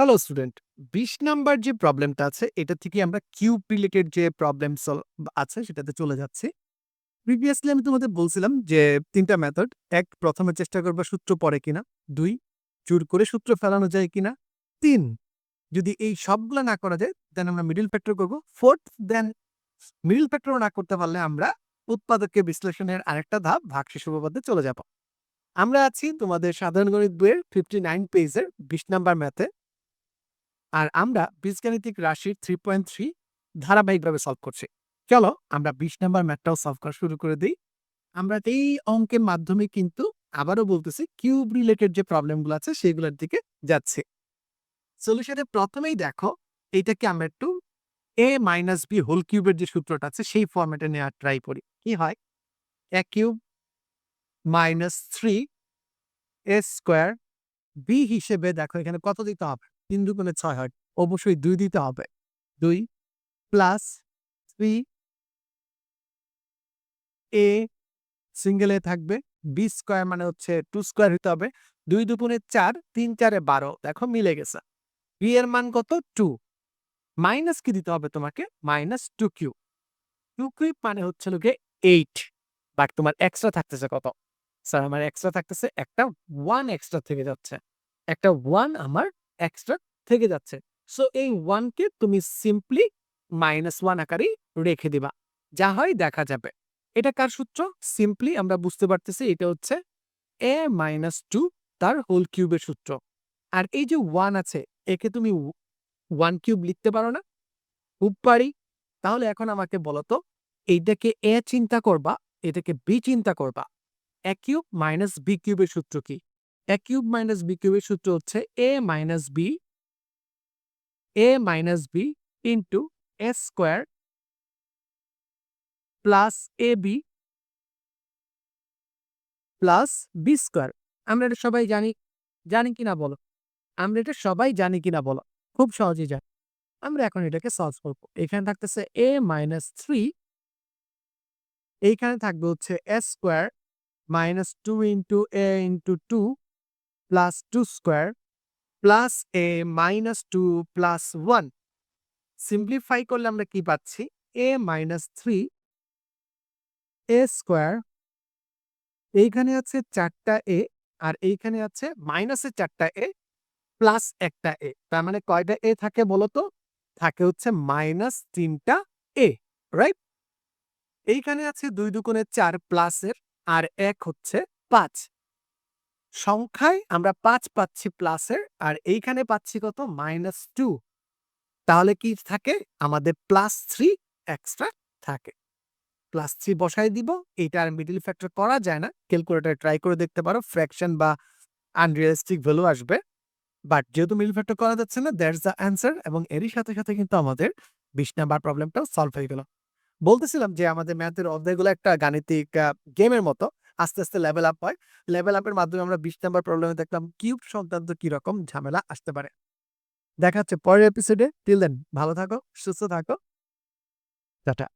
Hello student বিশ number যে প্রবলেমটা আছে, এটা থেকে আমরা কিউব রিলেটেড যে প্রবলেম সলভ আছে, সেটাতে চলে যাচ্ছি। প্রিভিয়াসলি আমি তোমাদের বলছিলাম যে তিনটা মেথড এক, প্রথমে চেষ্টা করবা সূত্র পড়ে কিনা, দুই চুর করে সূত্র ফেলানো যায় কিনা, তিন, যদি এই সবগুলো না করা যায় দেন আমরা মিডিল ফ্যাক্টর করব। ফোর্থ দেন মিডিল ফ্যাক্টর না করতে পারলে আমরা উৎপাদককে বিশ্লেষণের আরেকটা ধাপ, ভাগশেষ উপপাদ্যে চলে যাব। আমরা আছি তোমাদের সাধারণ গণিত বইয়ের ফিফটি নাইন পেজের বিশ নাম্বার ম্যাথে আর আমরা বীজগাণিতিক রাশির থ্রি পয়েন্ট থ্রি ধারাবাহিকভাবে সলভ করছি। চলো আমরা বিশ নাম্বার ম্যাথটাও সলভ করা শুরু করে দিই। আমরা এই অঙ্কের মাধ্যমে কিন্তু আবারও বলতেছি কিউব রিলেটেড যে প্রবলেমগুলো আছে সেগুলোর দিকে যাচ্ছে। সলিউশনে প্রথমেই দেখো, এইটাকে আমরা একটু এ মাইনাস বি হোল কিউবের যে সূত্রটা আছে সেই ফর্মেটে নেওয়ার ট্রাই করি। কি হয়? A cube minus three A square B হিসেবে দেখো এখানে কত দিতে হবে? তিন দুগুণে ছয় হয়, অবশ্যই দুই দিতে হবে। দুই প্লাস থ্রি এ সিঙ্গেল থাকবে বি স্কোয়ার মানে হচ্ছে টু স্কোয়ার হতে হবে, দুই দুগুণে চার, তিন চারে বারো, দেখো মিলে গেছে। বি এর মান কত? টু মাইনাস কি দিতে হবে তোমাকে? Minus two Q two cube মানে হচ্ছে লোকে এইট বাট তোমার এক্সট্রা থাকতেছে কত? স্যার আমার এক্সট্রা থাকতেছে একটা ওয়ান এক্সট্রা থেকে যাচ্ছে। একটা ওয়ান আমার এক্সট্রা থেকে যাচ্ছে। সো এই ওয়ানকে তুমি সিম্পলি মাইনাস ওয়ান আকারেই রেখে দিবা। যা হয় দেখা যাবে। এটা কার সূত্র? সিম্পলি আমরা বুঝতে পারতেছি এটা হচ্ছে এ মাইনাস টু তার হোল কিউবের সূত্র। আর এই যে ওয়ান আছে, একে তুমি ওয়ান কিউব লিখতে পারো না। খুব পারি। তাহলে এখন আমাকে বলো তো, এইটাকে এ চিন্তা করবা, এটাকে বি চিন্তা করবা। এ কিউব মাইনাস বি কিউবের সূত্র কি? এ কিউব মাইনাস বি কিউবের সূত্র হচ্ছে A minus B A minus B into A square plus A B plus B square আমরা এটা সবাই জানি জানি কিনা বলো? আমরা এটা সবাই জানি কিনা বলো? খুব সহজেই জানি। আমরা এখন এটাকে সলভ করব। এখানে থাকতেছে এ মাইনাস থ্রি এইখানে থাকবে হচ্ছে A square minus two into A into two plus two square plus A minus two plus one simplify করলে আমরা কি পাচ্ছি? A minus three A square এইখানে আছে চারটা এ আর এইখানে আছে মাইনাসের চারটা এ প্লাস একটা এ তার মানে কয়টা এ থাকে বলো তো? থাকে হচ্ছে মাইনাস তিনটা এ রাইট এইখানে আছে দুই দুগুণে চার প্লাসের আর এক হচ্ছে পাঁচ। সংখ্যায় আমরা পাঁচ পাচ্ছি প্লাসের আর এইখানে পাচ্ছি কত? মাইনাস টু তাহলে কি থাকে? আমাদের প্লাস থ্রি এক্সট্রা থাকে। প্লাস থ্রি বসাই দিব। এইটা আর মিডিল ফ্যাক্টর করা যায় না। ক্যালকুলেটার ট্রাই করে দেখতে পারো ফ্র্যাকশন বা আনরিয়ালিস্টিক ভ্যালু আসবে। বাট যেহেতু মিডিল ফ্যাক্টর করা যাচ্ছে না দ্যাটস দ্য অ্যান্সার এবং এরই সাথে সাথে কিন্তু আমাদের বিশ নাম্বার প্রবলেমটাও সলভ হয়ে গেল। বলতেছিলাম যে আমাদের ম্যাথের অধ্যায়গুলো একটা গাণিতিক গেমের মতো। আস্তে আস্তে লেভেল আপ হয়। লেভেল আপের মাধ্যমে আমরা বিশ নাম্বার প্রবলেমে দেখলাম কিউব সংক্রান্ত কীরকম ঝামেলা আসতে পারে। দেখা হচ্ছে পরের এপিসোডে টিল দেন ভালো থাকো, সুস্থ থাকো। টাটা।